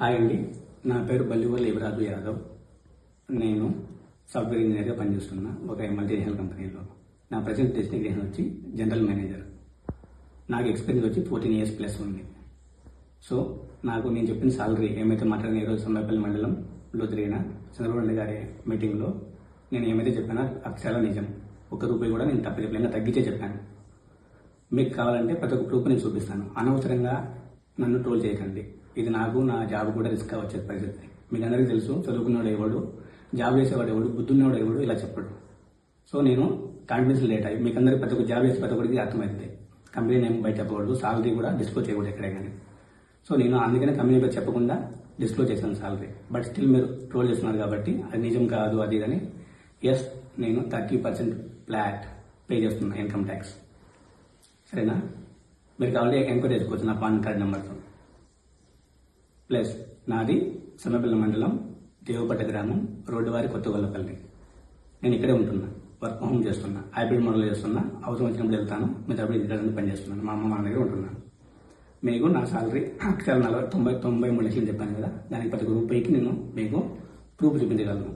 Hi అండి. నా పేరు బల్లివల్ యువరాజు యాదవ్. నేను సాఫ్ట్వేర్ ఇంజనీర్గా పనిచేస్తున్నా ఒక మల్టీనేషనల్ కంపెనీలో. నా ప్రజెంట్ డెస్టినేషన్ వచ్చి జనరల్ మేనేజర్. నాకు ఎక్స్పీరియన్స్ వచ్చి ఫోర్టీన్ ఇయర్స్ ప్లస్ ఉంది. సో నాకు నేను చెప్పిన సాలరీ ఏమైతే మాట్లాడిన ఈరోజు సమ్మపల్లి మండలంలో జరిగిన చంద్రబాబు నాయుడు గారి మీటింగ్లో నేను ఏమైతే చెప్పానో అక్షరాల నిజం. ఒక్క రూపాయి కూడా నేను తప్ప చెప్పలేను తగ్గించే చెప్పాను. మీకు కావాలంటే ప్రతి ఒక్క ప్రూఫ్ నేను చూపిస్తాను. అనవసరంగా నన్ను ట్రోల్ చేయకండి. ఇది నాకు నా జాబ్ కూడా రిస్క్ వచ్చే పరిస్థితి. మీకు అందరికీ తెలుసు చదువుకున్నవాడు ఎవడు జాబ్ చేసేవాడు ఎవడు బుద్ధున్నవాడు ఎవడు ఇలా చెప్పడు. సో నేను కాన్ఫిడెన్స్ లేట్ అయ్యి మీకు అందరికీ ప్రతి ఒక్క జాబ్ చేసే ప్రతి ఒక్కరికి అర్థమవుతుంది కంపెనీ నేమ్ బయట చెప్పకూడదు సాలరీ కూడా డిస్క్లోజ్ చేయకూడదు ఎక్కడే కానీ సో నేను అందుకనే కంపెనీ పేరు చెప్పకుండా డిస్క్లోజ్ చేశాను సాలరీ బట్ స్టిల్ మీరు ట్రోల్ చేస్తున్నారు కాబట్టి అది నిజం కాదు అది అని. ఎస్ నేను థర్టీ పర్సెంట్ ఫ్లాట్ పే చేస్తున్నా ఇన్కమ్ ట్యాక్స్ సరేనా? మీరు కావాలంటే ఎంక్వైరీ చేసుకోవచ్చు నా పాన్ కార్డ్ నెంబర్తో. ప్లస్ నాది చిన్నపిల్ల మండలం దేవపట్ట గ్రామం రోడ్డువారి కొత్తగొల్లపల్లి. నేను ఇక్కడే ఉంటున్నా వర్క్ హోమ్ చేస్తున్నా హైబ్రిడ్ మోడల్ చేస్తున్నా అవసరం వచ్చినప్పుడు వెళ్తాను మీరు అప్పుడు ఇంటి పని చేస్తున్నాను మా అమ్మ మా దగ్గర ఉంటున్నాను మీకు నా సాలరీ అక్షరాలు నలభై తొంభై తొంభై మూడు లక్షలు చెప్పాను కదా దానికి ప్రతి రూపాయికి నేను మీకు ప్రూఫ్ చూపించగలను.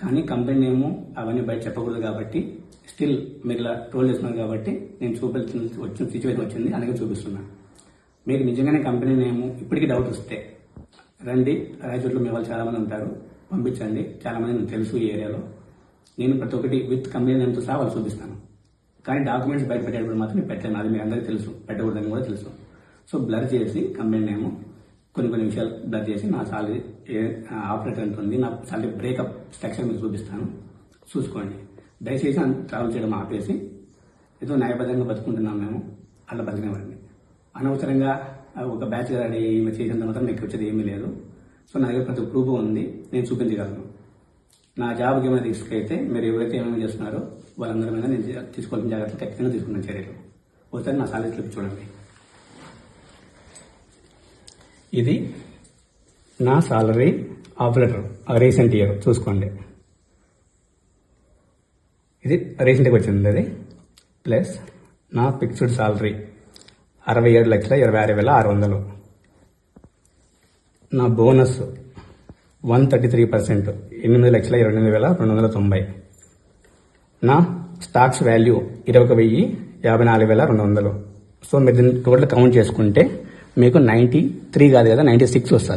కానీ కంపెనీ నేము అవన్నీ బయట చెప్పకూడదు కాబట్టి స్టిల్ మీరు ఇలా ట్రోల్ చేస్తున్నారు కాబట్టి నేను చూపించిన వచ్చిన సిచ్యువేషన్ వచ్చింది అందుకే చూపిస్తున్నా. మీకు నిజంగానే కంపెనీ నేము ఇప్పటికీ డౌట్ వస్తే రండి రాయచోట్ల మీ వాళ్ళు చాలామంది ఉంటారు పంపించండి. చాలామంది నాకు తెలుసు ఈ ఏరియాలో. నేను ప్రతి ఒక్కటి విత్ కంపెనీ నేమ్తో సహా వాళ్ళు చూపిస్తాను. కానీ డాక్యుమెంట్స్ బయట పెట్టేటప్పుడు మాత్రం పెట్టాను అది మీ అందరికీ తెలుసు. పెట్టకూడదని కూడా తెలుసు. సో బ్లర్ చేసి కంపెనీ నేము కొన్ని కొన్ని విషయాలు బ్లర్ చేసి నా సాలరీ ఏ ఆపరేటర్ ఎంత ఉంది నా సాలరీ బ్రేకప్ స్ట్రక్చర్ మీకు చూపిస్తాను. చూసుకోండి. దయచేసి ట్రావెల్ చేయడం ఆపేసి ఏదో న్యాయబద్ధంగా బతుకుంటున్నాం మేము అలా బతికినవాడిని. అనవసరంగా ఒక బ్యాచ్ రెడీ చేసినంత మాత్రం మీకు వచ్చేది ఏమీ లేదు. సో నా దగ్గర ప్రతి ప్రూఫ్ ఉంది నేను చూపించగలను. నా జాబ్కి ఏమైనా రిస్క్ అయితే మీరు ఎవరైతే ఏమైనా చేస్తున్నారో వాళ్ళందరి మీద నేను తీసుకోవాల్సిన జాగ్రత్తలు ఖచ్చితంగా తీసుకున్న చర్యలు. ఒకసారి నా సాలరీ స్లిప్ చూడండి. ఇది నా salary of letter recent year చూసుకోండి. ఇది రీసెంట్గా వచ్చింది అది. ప్లస్ నా ఫిక్స్డ్ సాలరీ అరవై ఏడు లక్షల ఇరవై ఆరు వేల ఆరు వందలు. నా bonus one thirty three percent ఎనిమిది లక్షల ఇరవై ఎనిమిది వేల రెండు వందల తొంభై. నా స్టాక్స్ వాల్యూ ఇరవై ఒక వెయ్యి యాభై నాలుగు వేల రెండు వందలు. సో మీరు దీన్ని టోటల్ కౌంట్ చేసుకుంటే మీకు నైంటీ త్రీ కాదు కదా నైంటీ సిక్స్ వస్తుంది.